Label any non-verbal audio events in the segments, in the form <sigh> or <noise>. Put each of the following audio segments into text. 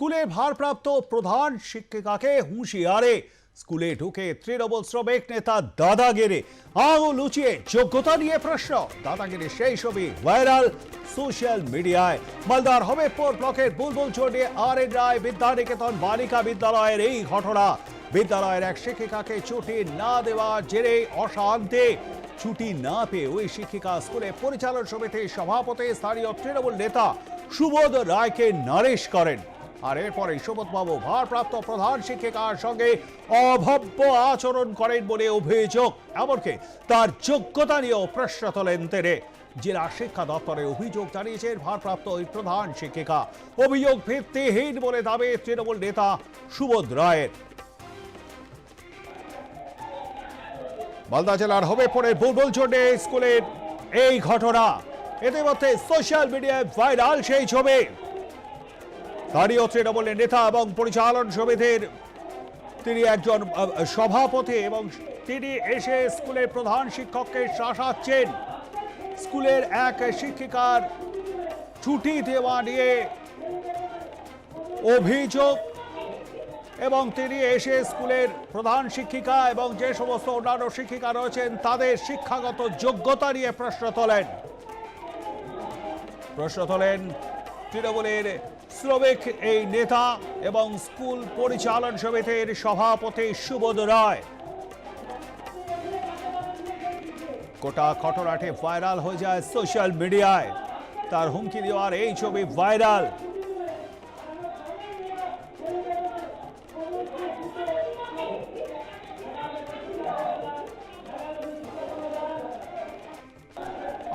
স্কুলের ভারপ্রাপ্ত প্রধান শিক্ষিকাকে হুঁশিয়ারে। স্কুলে ঢুকে তৃণমূল শ্রমিক নেতা দাদাগিরি। আঙুল লুচিয়ে যোগ্যতা নিয়ে প্রশ্ন। দাদাগিরি সেই ছবি ভাইরাল সোশ্যাল মিডিয়ায়। মালদার হবিবপুর ব্লকের বুলবুল চড়িয়ে আর এন রায় বিদ্যানিকেতন বালিকা বিদ্যালয়ের এই ঘটনা। বিদ্যালয়ের এক শিক্ষিকাকে ছুটি না দেওয়ার জেরে অশান্তি। ছুটি না পেয়ে ওই শিক্ষিকা স্কুলে পরিচালন সমিতির সভাপতি স্থানীয় তৃণমূল নেতা সুবোধ রায়কে নারেশ করেন। আর এরপরে সুবোধবাবু ভারপ্রাপ্ত প্রধান শিক্ষিকার সঙ্গে অভব্য আচরণ করেন বলে অভিযোগ। এমনকি তার যোগ্যতা নিয়েও প্রশ্ন তোলেন তিনি। জেলা শিক্ষা দপ্তরে অভিযোগ জানিয়েছেন ভারপ্রাপ্ত ওই প্রধান শিক্ষিকা। অভিযোগ ভিত্তিহীন বলে দাবি তৃণমূল নেতা সুবোধ রায়ের। মালদা জেলার হবিপুরের বুলবুল চন্ডে স্কুলের এই ঘটনা। ইতিমধ্যে সোশ্যাল মিডিয়ায় ভাইরাল সেই ছবি। স্থানীয় তৃণমূলের নেতা এবং পরিচালন সমিতির তিনি একজন সভাপতি এবং তিনি এসে স্কুলের প্রধান শিক্ষককে শাসাচ্ছেন। স্কুলের এক শিক্ষিকার ছুটি দেওয়া নিয়ে অভিযোগ এবং তিনি এসে স্কুলের প্রধান শিক্ষিকা এবং যে সমস্ত অন্যান্য শিক্ষিকা রয়েছেন, তাদের শিক্ষাগত যোগ্যতা নিয়ে প্রশ্ন তোলেন। প্রশ্ন তোলেন তৃণমূলের শ্রমিক এই নেতা এবং স্কুল পরিচালন সমিতির সভাপতি সুবোধ রায়। গোটা ঘটনাটি ভাইরাল হয়ে যায় সোশ্যাল মিডিয়ায়। তার হুমকি দেওয়ার এই ছবি ভাইরাল।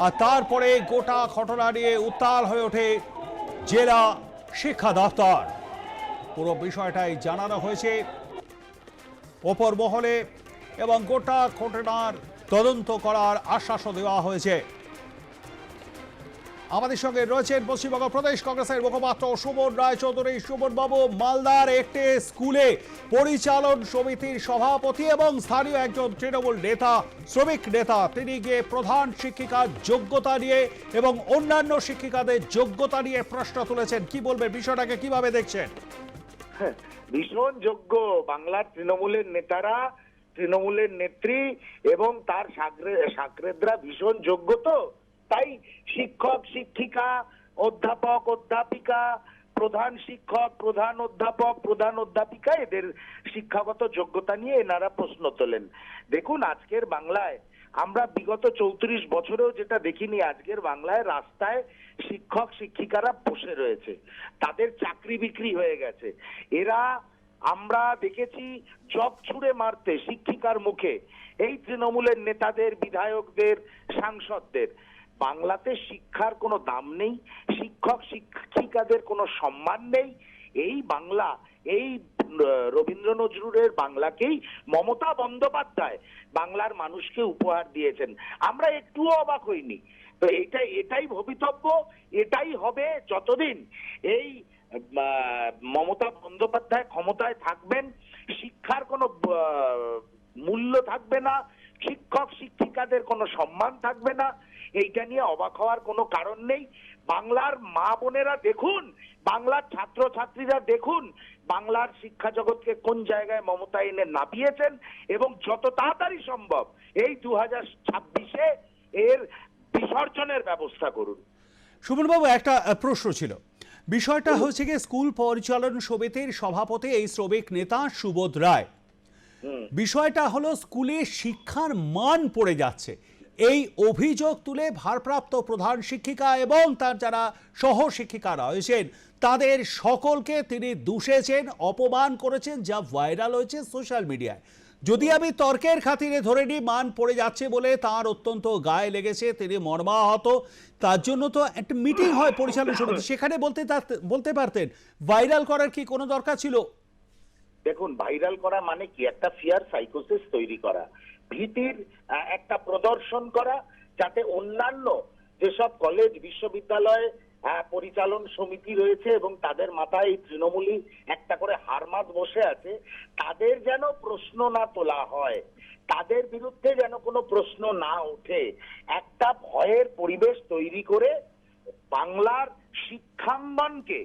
আর তারপরে গোটা ঘটনা নিয়ে উত্তাল হয়ে ওঠে জেলা শিক্ষা দফতর। পুরো বিষয়টাই জানানো হয়েছে ওপর মহলে এবং গোটা ঘটনার তদন্ত করার আশ্বাসও দেওয়া হয়েছে। আমাদের সঙ্গে রয়েছেন পশ্চিমবঙ্গ প্রদেশ কংগ্রেসের মুখপাত্র সুমন রায়চৌধুরী। সুমন বাবু মালদার একটি স্কুলে পরিচালন সমিতির সভাপতি এবং স্থানীয় একজন তৃণমূল নেতা, শ্রমিক নেতা। তিনি গিয়ে প্রধান শিক্ষিকার যোগ্যতা নিয়ে এবং অন্যান্য শিক্ষিকাদের যোগ্যতা নিয়ে প্রশ্ন তুলেছেন। কি বলবেন? বিষয়টাকে কীভাবে দেখছেন? <laughs> ভীষণ যোগ্য বাংলার তৃণমূলের নেতারা, তৃণমূলের নেত্রী এবং তার সাকরে- সাকরেদরা ভীষণ যোগ্য তো। তাই শিক্ষক, শিক্ষিকা, অধ্যাপক, অধ্যাপিকা, প্রধান শিক্ষক, প্রধান অধ্যাপক, প্রধান অধ্যাপিকা, এদের শিক্ষাগত যোগ্যতা নিয়ে এনারা প্রশ্ন তোলেন। দেখুন, আজকের বাংলায় আমরা বিগত চৌত্রিশ বছরেও যেটা দেখিনি, আজকের বাংলায় রাস্তায় শিক্ষক, শিক্ষিকারা বসে রয়েছে। তাদের চাকরি বিক্রি হয়ে গেছে। এরা, আমরা দেখেছি জব ছুড়ে মারতে শিক্ষিকার মুখে। এই তৃণমূলের নেতাদের, বিধায়কদের, সাংসদদের। বাংলাতে শিক্ষার কোনো দাম নেই, শিক্ষক, শিক্ষিকাদের কোনো সম্মান নেই। এই বাংলা, এই রবীন্দ্র নজরুলের বাংলাকেই মমতা বন্দ্যোপাধ্যায় বাংলার মানুষকে উপহার দিয়েছেন। আমরা একটুও অবাক হইনি। তো এটাই এটাই ভবিতব্য, এটাই হবে যতদিন এই মমতা বন্দ্যোপাধ্যায় ক্ষমতায় থাকবেন, শিক্ষার কোনো মূল্য থাকবে না শিক্ষক শিক্ষিকাদের কোনো সম্মান থাকবে না। এইটা নিয়ে অবাক হওয়ার কোনো কারণ নেই। বাংলার মা বোনেরা দেখুন, বাংলার ছাত্র ছাত্রীরা দেখুন, বাংলার শিক্ষা জগৎকে কোন জায়গায় মমতা এনে নাপিয়েছেন এবং যত তাড়াতাড়ি সম্ভব এই দু হাজার ছাব্বিশে এর বিসর্জনের ব্যবস্থা করুন। সুমনবাবু, একটা প্রশ্ন ছিল। বিষয়টা হচ্ছে গিয়ে স্কুল পরিচালন সমিতির সভাপতি এই শ্রমিক নেতা সুবোধ রায়। বিষয়টা হলো স্কুলে শিক্ষার মান পড়ে যাচ্ছে। এই অভিযোগ তুলে ভারপ্রাপ্ত প্রধান শিক্ষিকা এবং তার যারা সহ শিক্ষিকা রয়েছেন, তাদের সকলকে তিনি দুষেছেন, অপমান করেছেন, যা ভাইরাল হয়েছে সোশ্যাল মিডিয়ায়। যদি আমি তর্কের খাতিরে ধরে নিই, মান পড়ে যাচ্ছে বলে তার অত্যন্ত গায়ে লেগেছে, তিনি মর্মাহত। তার জন্য তো একটা মিটিং হয় পরিচালনা সমিতি, সেখানে বলতে বলতে পারতেন, ভাইরাল করার কি কোনো দরকার ছিল? দেখুন ভাইরাল করা মানে কি? একটা ফিয়ার সাইকোসিস তৈরি করা। ভীতির একটা প্রদর্শন করা, যাতে অন্যান্য যেসব কলেজ বিশ্ববিদ্যালয় পরিচালন সমিতি রয়েছে এবং তাদের মাথায় এই তৃণমূলী একটা করে হারমাত বসে আছে, তাদের যেন প্রশ্ন না তোলা হয়, তাদের বিরুদ্ধে যেন কোনো প্রশ্ন না ওঠে, একটা ভয়ের পরিবেশ তৈরি করে বাংলার শিক্ষাঙ্গনকে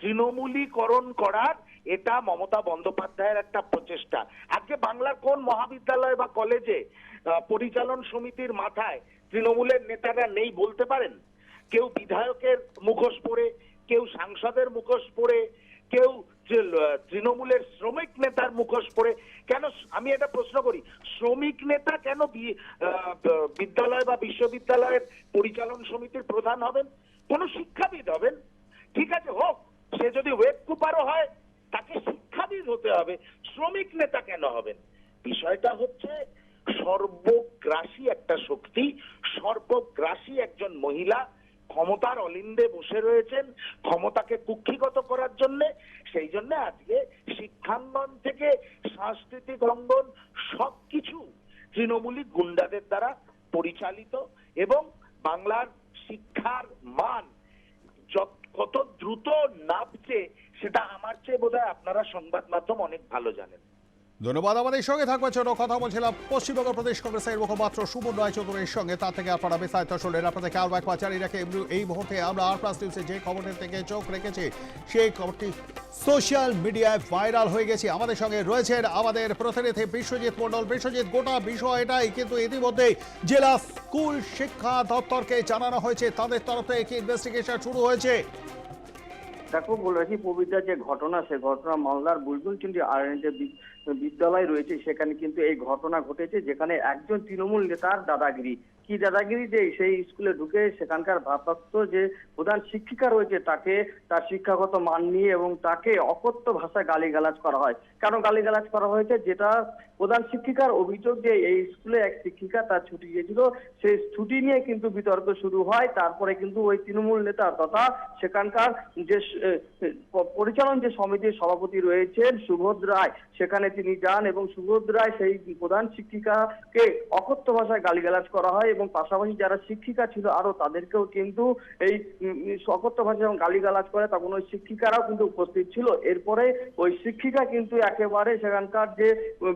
তৃণমূলীকরণ করার এটা মমতা বন্দ্যোপাধ্যায়ের একটা প্রচেষ্টা। আজকে বাংলার কোন মহাবিদ্যালয় বা কলেজে পরিচালন সমিতির মাথায় তৃণমূলের নেতারা নেই বলতে পারেন? কেউ বিধায়কের মুখোশ পরে, কেউ সাংসদের মুখোশ পরে, কেউ তৃণমূলের শ্রমিক নেতার মুখোশ পরে। কেন আমি এটা প্রশ্ন করি, শ্রমিক নেতা কেন বিদ্যালয় বা বিশ্ববিদ্যালয়ের পরিচালন সমিতির প্রধান হবেন? কোন শিক্ষাবিদ হবেন? ঠিক আছে, হোক সে যদি ওয়েব কুপারও হয়, তাকে শিক্ষাবিদ হতে হবে, শ্রমিক নেতা কেন হবেন? বিষয়টা হচ্ছে সর্বগ্রাসী একটা শক্তি, সর্বগ্রাসী একজন মহিলা ক্ষমতার অলিন্দে বসে রয়েছেন, ক্ষমতাকে কুক্ষিগত করার জন্য। সেই জন্য আজকে শিক্ষাঙ্গন থেকে সাংস্কৃতিক অঙ্গন সবকিছু তৃণমূলী গুন্ডাদের দ্বারা পরিচালিত এবং বোধহয় আপনারা সংবাদ মাধ্যম অনেক ভালো জানেন। ধন্যবাদ, আমাদের সঙ্গে থাকবার জন্য কথা বলছিলাম পশ্চিমবঙ্গ প্রদেশ কংগ্রেসের মুখপাত্র সুমন রায় চৌধুরীর সঙ্গে, তার থেকে আপনারা বিস্তারিত শুনলেন। আপনাদেরকে আরও একবার জানিয়ে রাখে এই মুহূর্তে আমরা আর প্লাস নিউজে যে খবরের থেকে চোখ রেখেছি, সেই খবরটি সোশ্যাল মিডিয়ায় ভাইরাল হয়ে গেছে। আমাদের সঙ্গে রয়েছেন আমাদের প্রতিনিধি বিশ্বজিৎ মণ্ডল। বিশ্বজিৎ, গোটা বিষয় এটাই কিন্তু ইতিমধ্যেই জেলা স্কুল শিক্ষা দপ্তরকে জানানো হয়েছে। তাদের তরফ থেকে কি ইনভেস্টিগেশন শুরু হয়েছে। দেখো বলেছি পবিত্রা যে ঘটনা, সে ঘটনা মালদার বুলবুলচুন্ডি আর যে বিদ্যালয় রয়েছে, সেখানে কিন্তু এই ঘটনা ঘটেছে, যেখানে একজন তৃণমূল নেতার দাদাগিরি। কি দাদাগিরি যে সেই স্কুলে ঢুকে সেখানকার ভারপ্রাপ্ত যে প্রধান শিক্ষিকা রয়েছে, তাকে তার শিক্ষাগত মান নিয়ে এবং তাকে অকথ্য ভাষায় গালিগালাজ করা হয়। কেন গালিগালাজ করা হয়েছে? যেটা প্রধান শিক্ষিকার অভিযোগ যে এই স্কুলে এক শিক্ষিকা তার ছুটি গিয়েছিল, সেই ছুটি নিয়ে কিন্তু বিতর্ক শুরু হয়। তারপরে কিন্তু ওই তৃণমূল নেতা তথা সেখানকার যে পরিচালন যে সমিতির সভাপতি রয়েছেন সুবোধ রায়, সেখানে তিনি যান এবং সুবোধ রায় সেই প্রধান শিক্ষিকাকে অকথ্য ভাষায় গালিগালাজ করা হয় পাশাপাশি যারা শিক্ষিকা ছিল আরও, তাদেরকেও কিন্তু এই অকথ্য ভাষায় যখন গালিগালাজ করে তখন ওই শিক্ষিকারাও কিন্তু উপস্থিত ছিল। এরপরে ওই শিক্ষিকা কিন্তু একেবারে সেখানকার যে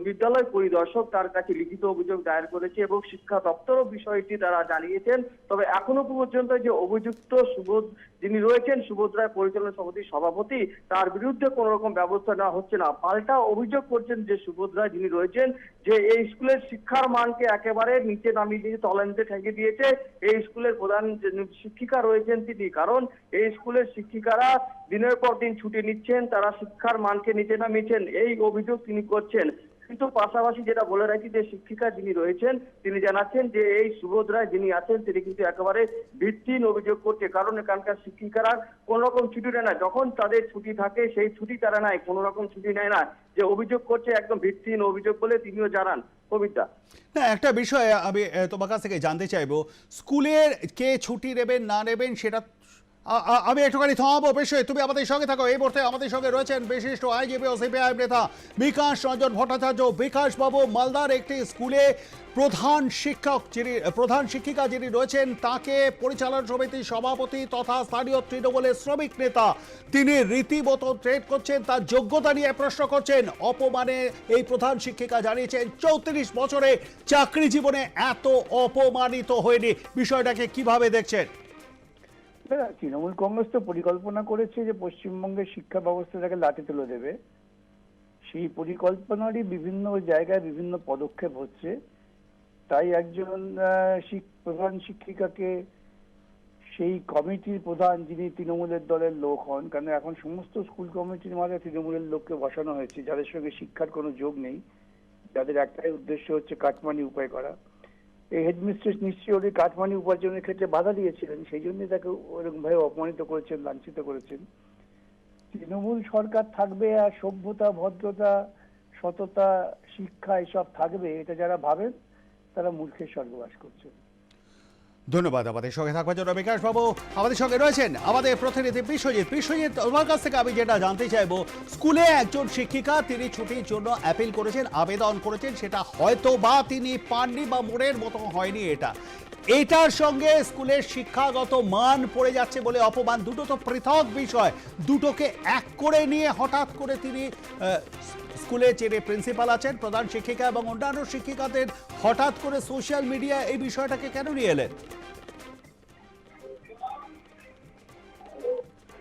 বিদ্যালয় পরিদর্শক তার কাছে লিখিত অভিযোগ দায়ের করেছে এবং শিক্ষা দপ্তরও বিষয়টি তারা জানিয়েছেন। তবে এখনও পর্যন্ত যে অভিযুক্ত সুবোধ যিনি রয়েছেন সুবোধ রায় পরিচালনা সমিতির সভাপতি, তার বিরুদ্ধে কোনো রকম ব্যবস্থা নেওয়া হচ্ছে না। পাল্টা অভিযোগ করছেন যে সুবোধ রায় যিনি রয়েছেন, যে এই স্কুলের শিক্ষার মানকে একেবারে নিচে নামিয়ে দিয়ে তলানিতে ঠেকে দিয়েছে। এই স্কুলের প্রধান শিক্ষিকা রয়েছেন তিনি, কারণ এই স্কুলের শিক্ষিকারা দিনের পর দিন ছুটি নিচ্ছেন, তারা শিক্ষার মানকে নিচে নামিয়েছেন। এই অভিযোগ তিনি করছেন। কিন্তু পাশাপাশি যেটা বলে রাখি যে শিক্ষিকা যিনি রয়েছেন, তিনি জানাচ্ছেন যে এই সুবোধ রায় যিনি আছেন, তিনি কিন্তু একেবারে ভিত্তিহীন অভিযোগ করছে। কারণ এখানকার শিক্ষিকারা কোন রকম ছুটি নেয় না। যখন তাদের ছুটি থাকে, সেই ছুটি তারা নেয় কোন রকম ছুটি নেয় না। যে অভিযোগ করছে একদম ভিত্তিহীন অভিযোগ বলে তিনিও জানান। কবিতা। না, একটা বিষয় আমি তোমার কাছ থেকে জানতে চাইব। স্কুলের কে ছুটি নেবেন, না নেবেন, সেটা আমি একটুখানি থামাবো বিষয় তুমি আমাদের সঙ্গে থাকো। এই মুহূর্তে আমাদের সঙ্গে রয়েছেন বিশিষ্ট আইজিপি ও সিপিআই নেতা বিকাশ রঞ্জন ভট্টাচার্য। বিকাশ বাবু, মালদার একটি স্কুলে প্রধান শিক্ষক যিনি, প্রধান শিক্ষিকা যিনি রয়েছেন, তাকে পরিচালন সমিতির সভাপতি তথা স্থানীয় তৃণমূলের শ্রমিক নেতা তিনি রীতিমতো ট্রেড করছেন, তার যোগ্যতা নিয়ে প্রশ্ন করছেন। অপমানে এই প্রধান শিক্ষিকা জানিয়েছেন, চৌত্রিশ বছরে চাকরি জীবনে এত অপমানিত হয়নি। বিষয়টাকে কীভাবে দেখছেন? তৃণমূল কংগ্রেস তো পরিকল্পনা করেছে যে পশ্চিমবঙ্গের শিক্ষা ব্যবস্থাটাকে লাঠি তুলে দেবে। সেই পরিকল্পনারই বিভিন্ন জায়গায় বিভিন্ন পদক্ষেপ হচ্ছে। তাই একজন প্রধান শিক্ষিকাকে সেই কমিটির প্রধান যিনি তৃণমূলের দলের লোক হন কারণ এখন সমস্ত স্কুল কমিটির মাঝে তৃণমূলের লোককে বসানো হয়েছে, যাদের সঙ্গে শিক্ষার কোনো যোগ নেই, যাদের একটাই উদ্দেশ্য হচ্ছে কাটমানি উপায় করা। হেডমিস্ট্রেস নিশ্চয়ই ওই কাটমানি উপার্জনের ক্ষেত্রে বাধা দিয়েছিলেন, সেই জন্য তাকে ওরকম ভাবে অপমানিত করেছেন, লাঞ্ছিত করেছেন। তৃণমূল সরকার থাকবে আর সভ্যতা, ভদ্রতা, সততা, শিক্ষা এসব থাকবে, এটা যারা ভাবেন, তারা মূর্খের স্বর্গবাস করছেন। ধন্যবাদ আমাদের সঙ্গে থাকবার জন্য, বিকাশ বাবু। আমাদের সঙ্গে রয়েছেন আমাদের প্রতিনিধি বিশ্বজিৎ। বিশ্বজিৎ তোমার কাছ থেকে আমি যেটা জানতে চাইব, স্কুলে একজন শিক্ষিকা, তিনি ছুটির জন্য অ্যাপিল করেছেন, আবেদন করেছেন, সেটা হয়তো বা তিনি পাননি বা মোড়ের মতো হয়নি এটা। এটার সঙ্গে স্কুলের শিক্ষাগত মান পড়ে যাচ্ছে বলে অপমান। দুটো তো পৃথক বিষয়। দুটোকে এক করে নিয়ে হঠাৎ করে তিনি স্কুলে যে প্রিন্সিপাল আছেন প্রধান শিক্ষিকা এবং অন্যান্য শিক্ষিকাদের হঠাৎ করে সোশ্যাল মিডিয়া এই বিষয়টাকে কেন নিয়ে এলেন?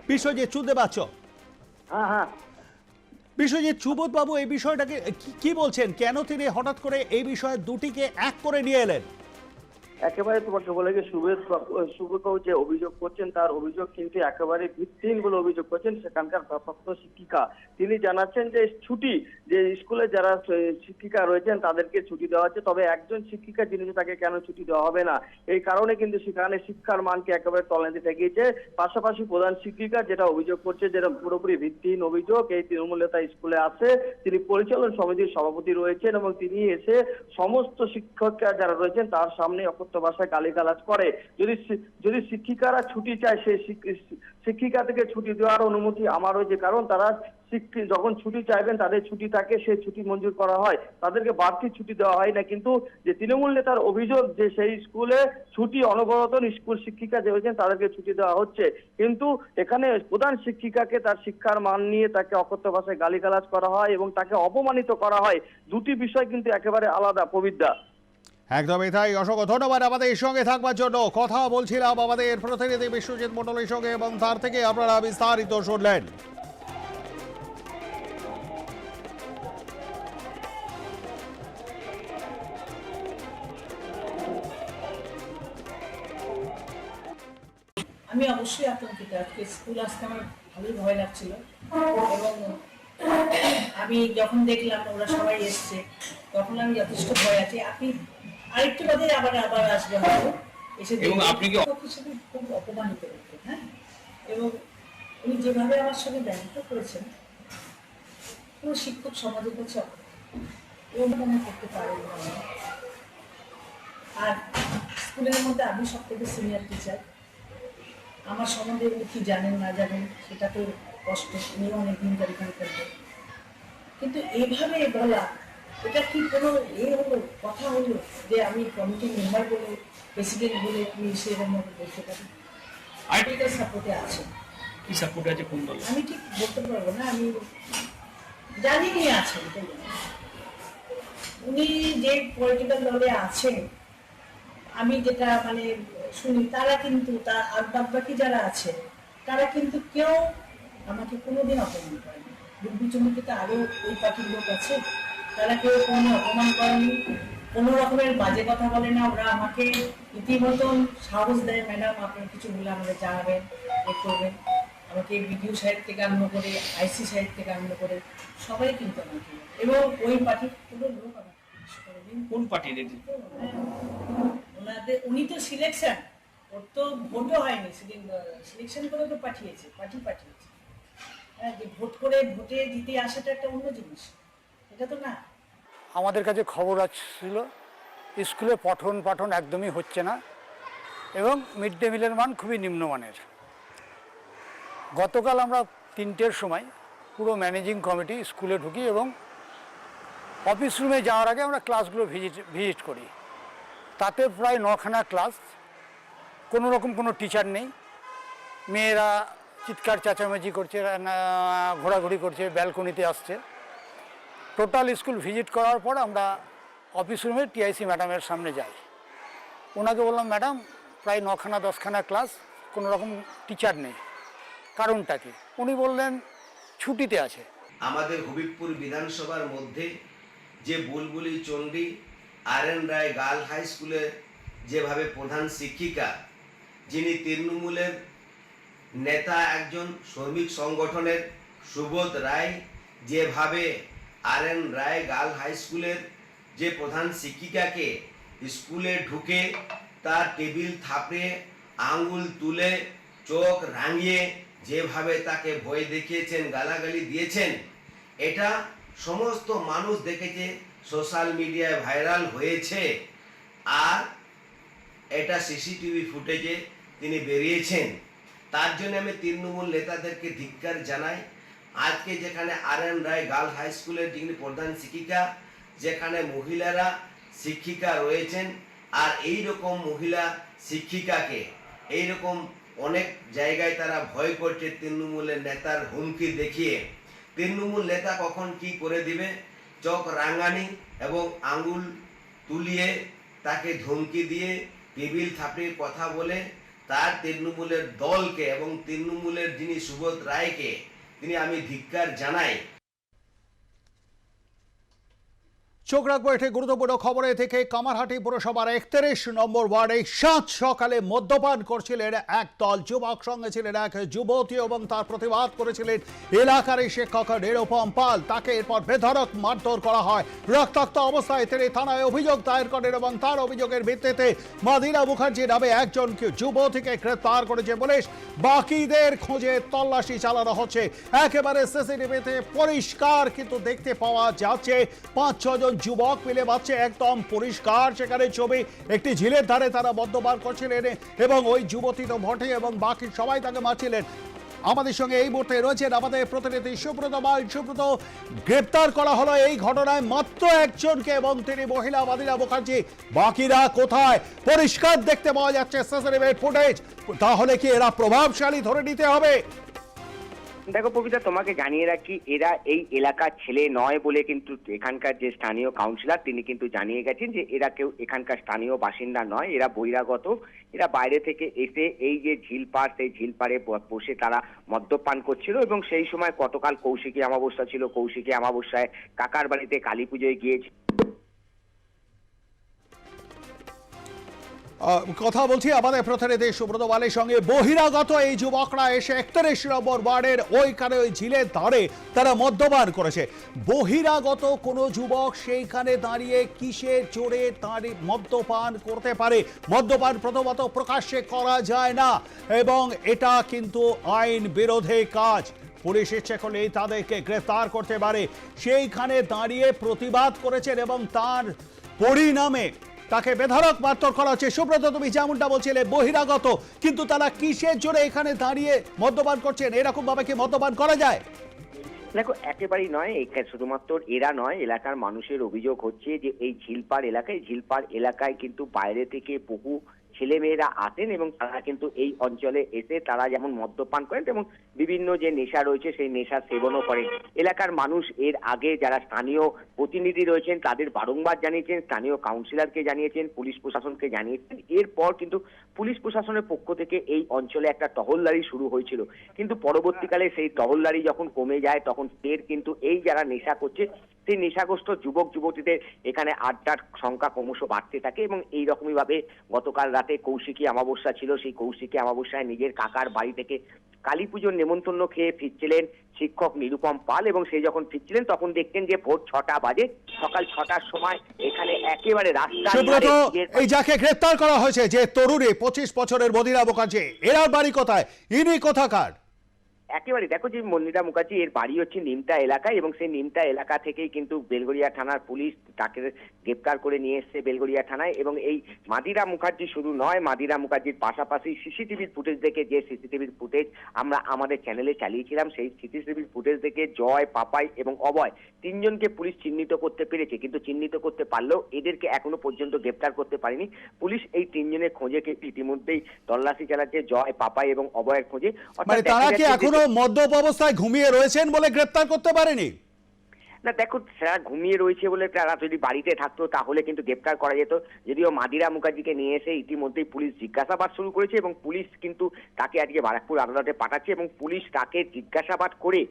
বিশ্বজিৎ শুনতে পাচ্ছ? হ্যাঁ হ্যাঁ। বিশ্বজিৎ সুবোধ বাবু এই বিষয়টাকে কি- কি বলছেন? কেন তিনি হঠাৎ করে এই বিষয়ে দুটিকে এক করে নিয়ে এলেন? একেবারে তোমাকে বলে যে সুবেদ যে অভিযোগ করছেন, তার অভিযোগ কিন্তু একেবারে ভিত্তিহীন বলে অভিযোগ করছেন সেখানকার ভারপ্রাপ্ত শিক্ষিকা। তিনি জানাচ্ছেন যে ছুটি, যে স্কুলে যারা শিক্ষিকা রয়েছেন তাদেরকে ছুটি দেওয়া হচ্ছে, তবে একজন শিক্ষিকা যিনি তাকে কেন ছুটি দেওয়া হবে না? এই কারণে কিন্তু সেখানে শিক্ষার মানকে একেবারে তলানিতে ঠেকিয়েছে। পাশাপাশি প্রধান শিক্ষিকা যেটা অভিযোগ করছে, যেটা পুরোপুরি ভিত্তিহীন অভিযোগ, এই তৃণমূল নেতা স্কুলে আছে, তিনি পরিচালন সমিতির সভাপতি রয়েছেন এবং তিনি এসে সমস্ত শিক্ষকরা যারা রয়েছেন তার সামনে অকথ্য ভাষায় গালিগালাজ করে। যদি যদি শিক্ষিকারা ছুটি চায়, সেই শিক্ষিকা থেকে ছুটি দেওয়ার অনুমতি আমার রয়েছে। কারণ তারা যখন ছুটি চাইবেন, তাদের ছুটি থাকে, সেই ছুটি মঞ্জুর করা হয়। তাদেরকে বাড়তি ছুটি দেওয়া হয় না। কিন্তু যে তৃণমূল নেতার অভিযোগ যে সেই স্কুলে ছুটি অনবরত স্কুল শিক্ষিকা যে হয়েছেন, তাদেরকে ছুটি দেওয়া হচ্ছে। কিন্তু এখানে প্রধান শিক্ষিকাকে তার শিক্ষার মান নিয়ে তাকে অকথ্য ভাষায় গালিগালাজ করা হয় এবং তাকে অপমানিত করা হয়। দুটি বিষয় কিন্তু একেবারে আলাদা পবিদ্যা একদমই তাই। অসংখ্য ধন্যবাদ আমাদের সঙ্গে থাকবার জন্য। কথা বলছিলাম আমাদের প্রতিনিধি বিশ্বজিৎ মন্ডলের সঙ্গে এবং তার থেকে আপনারা বিস্তারিত শুনলেন। আমি অবশ্যই আতঙ্কিত। আজকে স্কুল আসতে আমার ভালোই ভয় লাগছিল। এবং আমি যখন দেখলাম ওরা সবাই এসছে, তখন আমি যথেষ্ট ভয় আছি। আপনি আরেকটু বাদে আবার আবার হয়তো। এসে এবং আপনি কি- হিসেবে খুব অপমানিত করতেন হ্যাঁ? এবং উনি যেভাবে আমার সঙ্গে ব্যবহার করেছেন পুরো শিক্ষক সমাজের কাছে এরকম মনে করতে পারেন না। আর স্কুলের মধ্যে আমি সব থেকে সিনিয়র টিচার আমার সম্বন্ধে উনি কি জানেন না জানেন সেটা তো কষ্ট উনি অনেকদিন ধরে এখানে কিন্তু এইভাবে বলা এটা কি কোনো এ হলো কথা হলো যে আমি কমিটির মেম্বার বলে প্রেসিডেন্ট বলে তুমি সেরকম বলতে পারি? আর আর্টিকেল সাপোর্টে আছে। কি সাপোর্ট আছে কোন দল আমি ঠিক বলতে পারব না আমি জানি নিয়ে আছেন জানি। উনি যে পলিটিক্যাল দলে আছেন আমি যেটা মানে শুনি তারা কিন্তু তার বাদ বাকি যারা আছে তারা কিন্তু কেউ আমাকে কোনোদিন অপমান করেনি। দুর্বিচন্ডিতে আরও ওই পার্টির লোক আছে। তারা কেউ কোনো অপমান করেনি কোনো রকমের বাজে কথা বলে না। ওরা আমাকে ইতিমতন সাহস দেয় ম্যাডাম আপনার কিছু বলে আমাদের জানাবেন এ করবেন। আমাকে বিডিও সাহেব থেকে আরম্ভ করে আইসি সাহেব থেকে আরম্ভ করে সবাই কিন্তু আমাকে এবং ওই পার্টির পুরো লোক আমাকে কোন পার্টির ওনাদের উনি তো সিলেকশন ওর তো ভোটও হয়নি সিলেকশন করে তো পাঠিয়েছে পার্টি পাঠিয়েছে। হ্যাঁ যে ভোট করে ভোটে জিতে আসাটা একটা অন্য জিনিস। এটা তো না। আমাদের কাছে খবর আসছিল, স্কুলে পঠন পাঠন একদমই হচ্ছে না এবং মিড ডে মিলের মান খুবই নিম্নমানের। গতকাল আমরা তিনটের সময় পুরো ম্যানেজিং কমিটি স্কুলে ঢুকি এবং অফিস রুমে যাওয়ার আগে আমরা ক্লাসগুলো ভিজিট ভিজিট করি। তাতে প্রায় নখানা ক্লাস, কোনো রকম কোনো টিচার নেই। মেয়েরা চিৎকার, চেঁচামেচি করছে ঘোরাঘুরি করছে, ব্যালকনিতে আসছে। টোটাল স্কুল ভিজিট করার পর আমরা অফিস রুমে টিআইসি ম্যাডামের সামনে যাই। ওনাকে বললাম, ম্যাডাম, প্রায় নখানা, দশখানা ক্লাস, কোনো রকম টিচার নেই। কারণটা কি? উনি বললেন, ছুটিতে আছে। আমাদের হবিবপুর বিধানসভার মধ্যে যে Bulbulchandi, R N Roy girl high স্কুলে যেভাবে প্রধান শিক্ষিকা, যিনি তৃণমূলের নেতা একজন শ্রমিক সংগঠনের সুবোধ রায়, যেভাবে R N Roy girl high স্কুলের যে প্রধান শিক্ষিকাকে স্কুলে ঢুকে তার টেবিল থাপড়ে আঙ্গুল তুলে, চোখ রাঙিয়ে যেভাবে তাকে ভয় দেখিয়েছেন, গালাগালি দিয়েছেন, এটা সমস্ত মানুষ দেখেছে, সোশ্যাল মিডিয়ায় ভাইরাল হয়েছে। আর এটা সিসিটিভি ফুটেজে তিনি বেরিয়েছেন। তার জন্য আমি তৃণমূল নেতাদেরকে ধিক্কার জানাই। আজকে যেখানে R N Roy girls high স্কুলের যিনি প্রধান শিক্ষিকা, যেখানে মহিলারা শিক্ষিকা রয়েছেন, আর এই রকম মহিলা শিক্ষিকাকে এই রকম অনেক জায়গায় তারা ভয় করছে তৃণমূলের নেতার হুমকি দেখিয়ে। তৃণমূল নেতা কখন কি করে দিবে? চোখ রাঙানি এবং আঙ্গুল তুলিয়ে তাকে ধমকি দিয়ে টেবিল থাপড়িয়ে কথা বলে তার তৃণমূলের দলকে এবং তৃণমূলের যিনি সুবোধ রায়কে তিনি আমি ধিক্কার জানাই। চোখ রাখব একটি গুরুত্বপূর্ণ খবরে থেকে কামারহাটি পুরসভার একত্রিশ নম্বর ওয়ার্ডে সাত সকালে মদ্যপান করছিলেন এক দল যুবক, সঙ্গে ছিলেন এক যুবতী এবং তার প্রতিবাদ করেছিলেন এলাকার এই শিক্ষক নিরুপম পাল। তাকে এরপর বেধরক মারধর করা হয়। রক্তাক্ত অবস্থায় তিনি থানায় অভিযোগ দায়ের করেন এবং তার অভিযোগের ভিত্তিতে মাদিরা মুখার্জি নামে একজন যুবতীকে গ্রেপ্তার করেছে পুলিশ। বাকিদের খোঁজে তল্লাশি চালানো হচ্ছে। একেবারে সিসিটিভিতে পরিষ্কার কিন্তু দেখতে পাওয়া যাচ্ছে। পাঁচ ছজন যুবক মিলে পাচ্ছে একদম পরিষ্কার। সেখানে ছবি একটি ঝিলের ধারে তারা মদ্যপান করছিলেন এবং ওই যুবতী তো বটে এবং বাকি সবাই তাকে মারছিলেন। আমাদের সঙ্গে এই মুহূর্তে রয়েছেন আমাদের প্রতিনিধি সুব্রত মাল সুব্রত, গ্রেপ্তার করা হলো এই ঘটনায় মাত্র একজনকে এবং তিনি মহিলা মাদিরা মুখার্জি। বাকিরা কোথায়? পরিষ্কার দেখতে পাওয়া যাচ্ছে ফুটেজ তাহলে কি এরা প্রভাবশালী ধরে নিতে হবে? দেখো পবিতা তোমাকে জানিয়ে রাখি, এরা এই এলাকার ছেলে নয় বলে কিন্তু এখানকার যে স্থানীয় কাউন্সিলর তিনি কিন্তু জানিয়ে গেছেন যে এরা কেউ এখানকার স্থানীয় বাসিন্দা নয়, এরা বহিরাগত। এরা বাইরে থেকে এসে এই যে ঝিল পাড়, সেই ঝিল পাড়ে বসে তারা মদ্যপান করছিল এবং সেই সময় কতকাল কৌশিকী অমাবস্যা ছিল, কৌশিকী অমাবস্যায় কাকার বাড়িতে কালী পুজোয় গিয়েছে। কথা বলছি আমাদের প্রতিনিধি সুব্রত বালের সঙ্গে। বহিরাগত এই যুবকরা এসে একত্রিশ নম্বর ওয়ার্ডের ওইখানে ওই ঝিলের ধারে তারা মদ্যপান করেছে। বহিরাগত কোনো যুবক সেইখানে দাঁড়িয়ে কিসের জোরে দাঁড়িয়ে মদ্যপান করতে পারে? মদ্যপান প্রথমত প্রকাশ্যে করা যায় না এবং এটা কিন্তু আইন বিরোধী কাজ। পুলিশ ইচ্ছে করলেই তাদেরকে গ্রেফতার করতে পারে। সেইখানে দাঁড়িয়ে প্রতিবাদ করেছেন এবং তার পরিণামে তাকে বেধারক মারধর করা হচ্ছে। সুব্রত, তুমি যেমনটা বলছিলে, বহিরাগত। কিন্তু তারা কিসের জোরে এখানে দাঁড়িয়ে মদ্যপান করছেন? এরকম ভাবে কি মদ্যপান করা যায়? দেখো, একেবারেই নয়। এখানে শুধুমাত্র এরা নয়, এলাকার মানুষের অভিযোগ হচ্ছে যে এই ঝিলপাড় এলাকায় ঝিলপাড় এলাকায় কিন্তু বাইরে থেকে বহু ছেলেমেয়েরা আসেন এবং তারা কিন্তু এই অঞ্চলে এসে তারা যেমন মদ্যপান করেন এবং বিভিন্ন যে নেশা রয়েছে সেই নেশা সেবনও করেন। এলাকার মানুষ এর আগে যারা স্থানীয় প্রতিনিধি রয়েছেন, তাদের বারংবার জানিয়েছেন, স্থানীয় কাউন্সিলরকে জানিয়েছেন, পুলিশ প্রশাসনকে জানিয়েছেন। এরপর কিন্তু পুলিশ প্রশাসনের পক্ষ থেকে এই অঞ্চলে একটা টহলদারি শুরু হয়েছিল। কিন্তু পরবর্তীকালে সেই টহলদারি যখন কমে যায়, তখন ফের কিন্তু এই যারা নেশা করছে সেই নেশাগ্রস্ত যুবক যুবতীদের এখানে আড্ডার সংখ্যা ক্রমশ বাড়তে থাকে এবং এই রকমই ভাবে গতকাল রাতে কৌশিকী অমাবস্যা ছিল। সেই কৌশিকী অমাবস্যায় নিজের কাকার বাড়ি থেকে কালী পুজোর নেমন্তন্ন খেয়ে ফিরছিলেন শিক্ষক নিরুপম পাল এবং সেই যখন ফিরছিলেন তখন দেখতেন যে ভোর ছটা বাজে। সকাল ছটার সময় এখানে একেবারে রাস্তা এই যাকে গ্রেফতার করা হয়েছে যে তরুণী পঁচিশ বছরের মদিরা এরা বাড়ি কোথায়? ইনি কোথাকার? একেবারে দেখো যে মন্দিরা মুখার্জি এর বাড়ি হচ্ছে নিমতা এলাকায় এবং সেই নিমতা এলাকা থেকেই কিন্তু বেলগড়িয়া থানার পুলিশ তাকে গ্রেপ্তার করে নিয়ে এসছে বেলগড়িয়া থানায় এবং এই মাদিরা মুখার্জি শুধু নয় মাদিরা মুখার্জির পাশাপাশি সিসিটিভির ফুটেজ দেখে যে সিসিটিভির ফুটেজ আমরা আমাদের চ্যানেলে চালিয়েছিলাম সেই সিসিটিভির ফুটেজ দেখে জয় পাপাই এবং অভয় তিনজনকে পুলিশ চিহ্নিত করতে পেরেছে। কিন্তু চিহ্নিত করতে পারলেও এদেরকে এখনও পর্যন্ত গ্রেপ্তার করতে পারেনি। পুলিশ এই তিনজনের খোঁজে ইতিমধ্যেই তল্লাশি চালাচ্ছে জয় পাপাই এবং অভয়ের খোঁজে। অর্থাৎ মানে তারা কি এখনও মদ্যপ অবস্থায় ঘুমিয়ে রয়েছেন বলে গ্রেপ্তার করতে পারেনি। না, দেখো স্যার ঘুমিয়ে রয়েছে বলে তারা যদি বাড়িতে থাকতো, তাহলে কিন্তু গ্রেপ্তার করা যেত। যদিও মাদিরা মুখার্জিকে নিয়ে এসে ইতিমধ্যেই পুলিশ জিজ্ঞাসাবাদ শুরু করেছে এবং পুলিশ কিন্তু তাকে আজকে বারাকপুর আদালতে পাঠাচ্ছে এবং পুলিশ তাকে জিজ্ঞাসাবাদ করে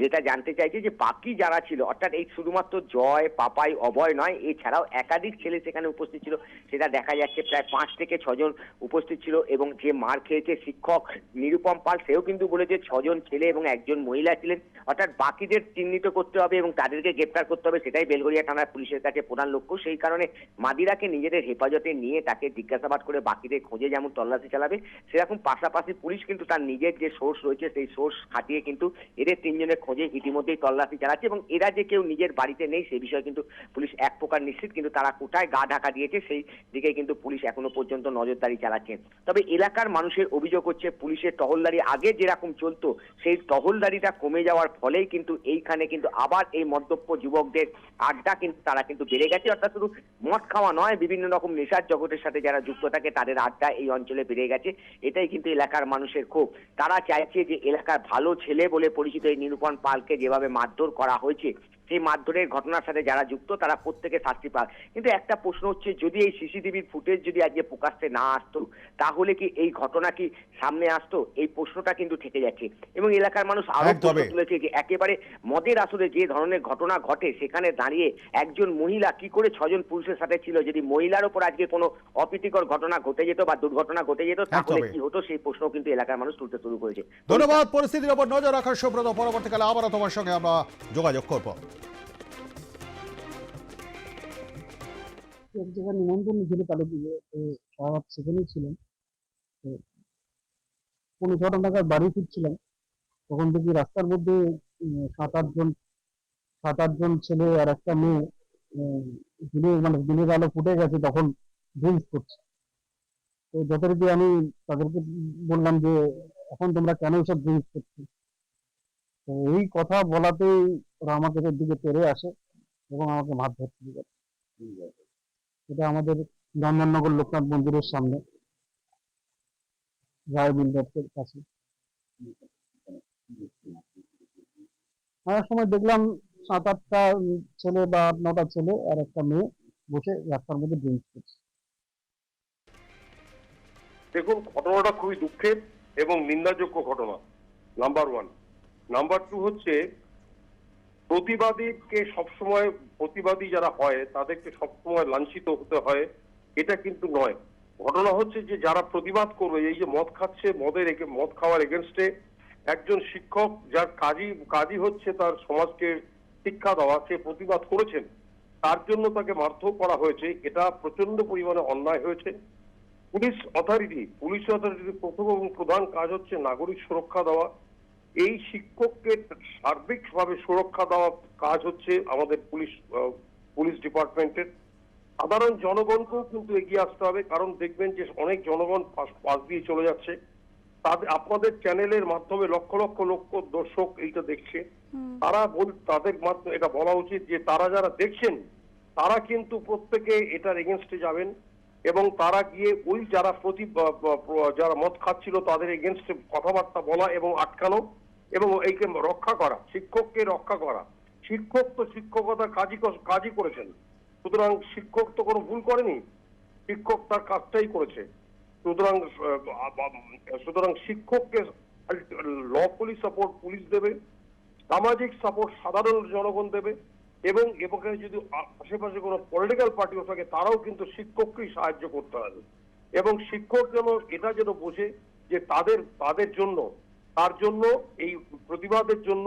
যেটা জানতে চাইছে যে বাকি যারা ছিল, অর্থাৎ এই শুধুমাত্র জয়, পাপাই, অভয় নয়, এছাড়াও একাধিক ছেলে সেখানে উপস্থিত ছিল। সেটা দেখা যাচ্ছে প্রায় পাঁচ থেকে ছজন উপস্থিত ছিল এবং যে মার খেয়েছে শিক্ষক নিরুপম পাল, সেও কিন্তু বলেছে ছজন ছেলে এবং একজন মহিলা ছিলেন। অর্থাৎ বাকিদের চিহ্নিত করতে হবে এবং তাদেরকে গ্রেপ্তার করতে হবে, সেটাই বেলগড়িয়া থানার পুলিশের কাছে প্রধান লক্ষ্য। সেই কারণে মাদিরাকে নিজেদের হেফাজতে নিয়ে তাকে জিজ্ঞাসাবাদ করে বাকিদের খোঁজে যেমন তল্লাশি চালাবে, সেরকম পাশাপাশি পুলিশ কিন্তু তার নিজের যে সোর্স রয়েছে, সেই সোর্স খাটিয়ে কিন্তু এদের তিনজনের খোঁজে ইতিমধ্যেই তল্লাশি চালাচ্ছে এবং এরা যে কেউ নিজের বাড়িতে নেই, সে বিষয়ে কিন্তু পুলিশ এক প্রকার নিশ্চিত, কিন্তু তারা কোথায় গা ঢাকা দিয়েছে, সেই দিকে কিন্তু পুলিশ এখনও পর্যন্ত নজরদারি চালাচ্ছে। তবে এলাকার মানুষের অভিযোগ হচ্ছে, পুলিশের টহলদারি আগে যেরকম চলতো, সেই টহলদারিটা কমে যাওয়ার ফলেই কিন্তু এইখানে কিন্তু আবার এই মদ্যপ যুবকদের আড্ডা কিন্তু তারা কিন্তু বেড়ে গেছে। অর্থাৎ শুধু মদ খাওয়া নয়, বিভিন্ন রকম নেশার জগতের সাথে যারা যুক্ত থাকে, তাদের আড্ডা এই অঞ্চলে বেড়ে গেছে। এটাই কিন্তু এলাকার মানুষের ক্ষোভ। তারা চাইছে যে এলাকার ভালো ছেলে বলে পরিচিত এই নিরূপণ পালকে যেভাবে মারধর করা হয়েছে সেই মারধরের ঘটনার সাথে যারা যুক্ত তারা প্রত্যেকে শাস্তি পাক। কিন্তু একটা প্রশ্ন হচ্ছে যদি এই সিসিটিভির ফুটেজ যদি আজকে প্রকাশ্যে না আসতো তাহলে কি এই ঘটনা কি সামনে আসতো? এই প্রশ্নটা কিন্তু থেকে যাচ্ছে। এবং এলাকার মানুষ আরও প্রশ্ন তুলেছে যে একেবারে মদের আসলে যে ধরনের ঘটনা ঘটে সেখানে দাঁড়িয়ে একজন মহিলা কি করে ছজন পুরুষের সাথে ছিল? যদি মহিলার ওপর আজকে কোনো অপ্রীতিকর ঘটনা ঘটে যেত বা দুর্ঘটনা ঘটে যেত তাহলে কি হতো? সেই প্রশ্ন কিন্তু এলাকার মানুষ তুলতে শুরু করেছে। ধন্যবাদ পরিস্থিতির উপর নজর রাখার সুব্রত পরবর্তীকালে আবারও তোমার সঙ্গে আমরা যোগাযোগ করব। এক জায়গায় নিমন্ত্রণ ছিল সেখানেই ছিলেন। পনেরো নাগাদ বাড়ি ফিরছিলাম তখন দেখি রাস্তার মধ্যে সাত আটজন সাত আটজন ছেলে আর একটা মেয়ে দিনের মানে দিনের আলো ফুটে গেছে, তখন ড্রিঙ্কস করছে। তো যথারীতি আমি তাদেরকে বললাম যে, এখন তোমরা কেন এসব ড্রিঙ্কস করছ? তো এই কথা বলাতেই ওরা আমাকে দিকে তেড়ে আসে এবং আমাকে মারধর শুরু করে। এটা আমাদের নন্দননগর লোকনাথ মন্দিরের সামনে। রায় কাছে। আসার সময় দেখলাম সাত আটটা ছেলে বা নটা ছেলে আর একটা মেয়ে বসে রাস্তার মধ্যে ড্রিঙ্কস করছে দেখুন, ঘটনাটা খুবই দুঃখের এবং নিন্দাযোগ্য ঘটনা নাম্বার ওয়ান নাম্বার টু হচ্ছে প্রতিবাদীকে সবসময় প্রতিবাদী যারা হয়, তাদেরকে সবসময় লাঞ্ছিত হতে হয়, এটা কিন্তু নয়। ঘটনা হচ্ছে যে, যারা প্রতিবাদ করবে, এই যে মদ খাচ্ছে, মদের মদ খাওয়ার এগেনস্টে একজন শিক্ষক, যার কাজই কাজই হচ্ছে তার সমাজকে শিক্ষা দেওয়া, সে প্রতিবাদ করেছেন, তার জন্য তাকে মারধর করা হয়েছে। এটা প্রচণ্ড পরিমাণে অন্যায় হয়েছে। পুলিশ অথরিটি, পুলিশ অথরিটির প্রথম এবং প্রধান কাজ হচ্ছে নাগরিক সুরক্ষা দেওয়া। এই শিক্ষককে সার্বিকভাবে সুরক্ষা দেওয়া কাজ হচ্ছে আমাদের পুলিশ পুলিশ ডিপার্টমেন্টের। সাধারণ জনগণকেও কিন্তু এগিয়ে আসতে হবে কারণ দেখবেন যে অনেক জনগণ পাশ- দিয়ে চলে যাচ্ছে। তাদের আপনাদের চ্যানেলের মাধ্যমে লক্ষ লক্ষ লক্ষ দর্শক এইটা দেখছে। তারা বল তাদের মাধ্যমে এটা বলা উচিত যে তারা যারা দেখছেন তারা কিন্তু প্রত্যেকে এটার এগেনস্টে যাবেন এবং তারা গিয়ে ওই যারা প্রতি যারা মদ খাচ্ছিল তাদের এগেনস্টে কথাবার্তা বলা এবং আটকানো। এবং এইকে রক্ষা করা, শিক্ষককে রক্ষা করা। শিক্ষক তো শিক্ষকতা কাজই কাজই করেছেন। সুতরাং শিক্ষক তো কোনো ভুল করেনি। শিক্ষক তার কাজটাই করেছে। সুতরাং সুতরাং শিক্ষককে লফুলি সাপোর্ট পুলিশ দেবে, সামাজিক সাপোর্ট সাধারণ জনগণ দেবে, এবং এখানে যদি আশেপাশে কোনো পলিটিক্যাল পার্টিও থাকে, তারাও কিন্তু শিক্ষককেই সাহায্য করতে হবে। এবং শিক্ষক যেন এটা যেন বোঝে যে তাদের তাদের জন্য তার জন্য, এই প্রতিবাদের জন্য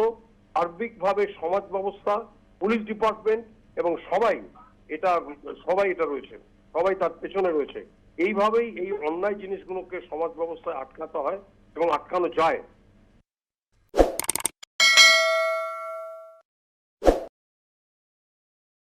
সার্বিকভাবে সমাজ ব্যবস্থা, পুলিশ ডিপার্টমেন্ট এবং সবাই এটা সবাই এটা রয়েছে, সবাই তার পেছনে রয়েছে। এইভাবেই এই অন্যায় জিনিসগুলোকে সমাজ ব্যবস্থায় আটকাতে হয় এবং আটকানো যায়।